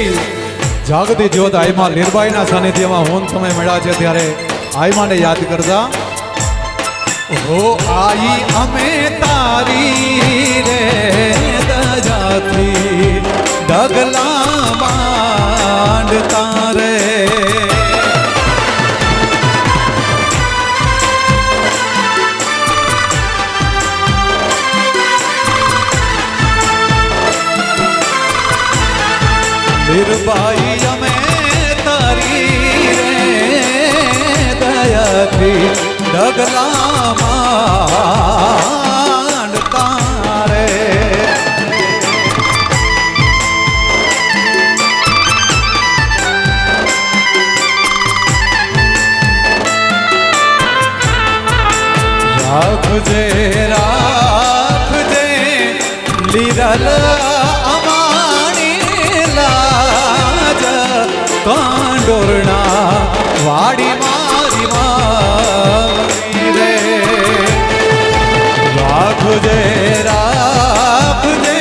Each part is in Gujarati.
એવી જાગતી જ્યોત આઈમાં લીરબાઈના સાનિધ્યમાં હોન સમય મળ્યા છે ત્યારે આઈમાને યાદ કરતા, હો આઈ અમે તારી રે દજાથી, ડગલા વીરબાઈ અમે તારી દયાથી ડગલા કાંડોરણા વાડી મારી મારી રે રાખજે રાખજે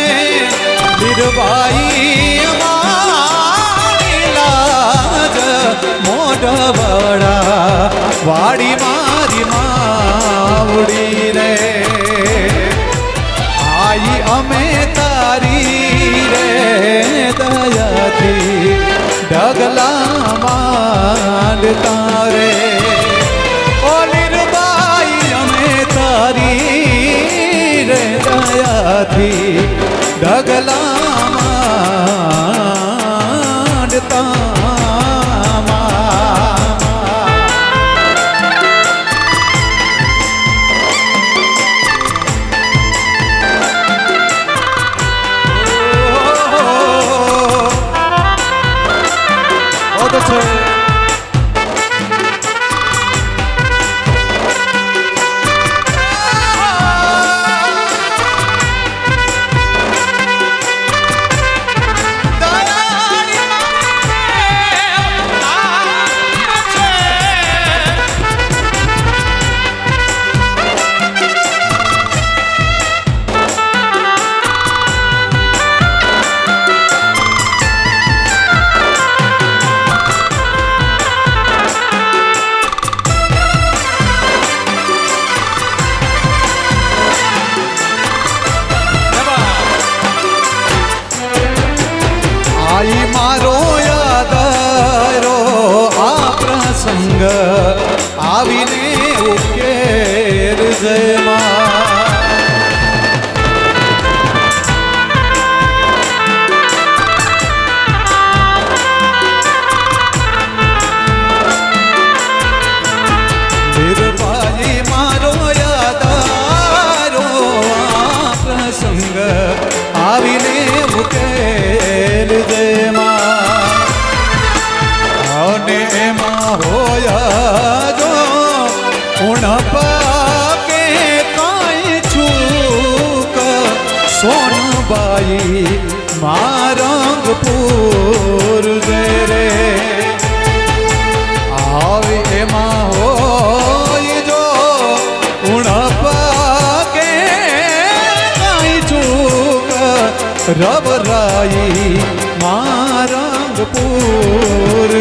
નિર્ભાઈ અમારી લાજ મોઢવડા વાડી મારી માવડી રે આઈ અમે તારી રે દયાથી ડગલા માંડતા રે ઓ લીરબાઈ અમે તારી રે દયાથી ડગલા માંડતા મા સોનબાઈ, મારંગપુર પૂર રે. આવી એમાં હોય જો ઉણપ કે કાંઈ ચૂક, રબરાઈ મારંગ પૂર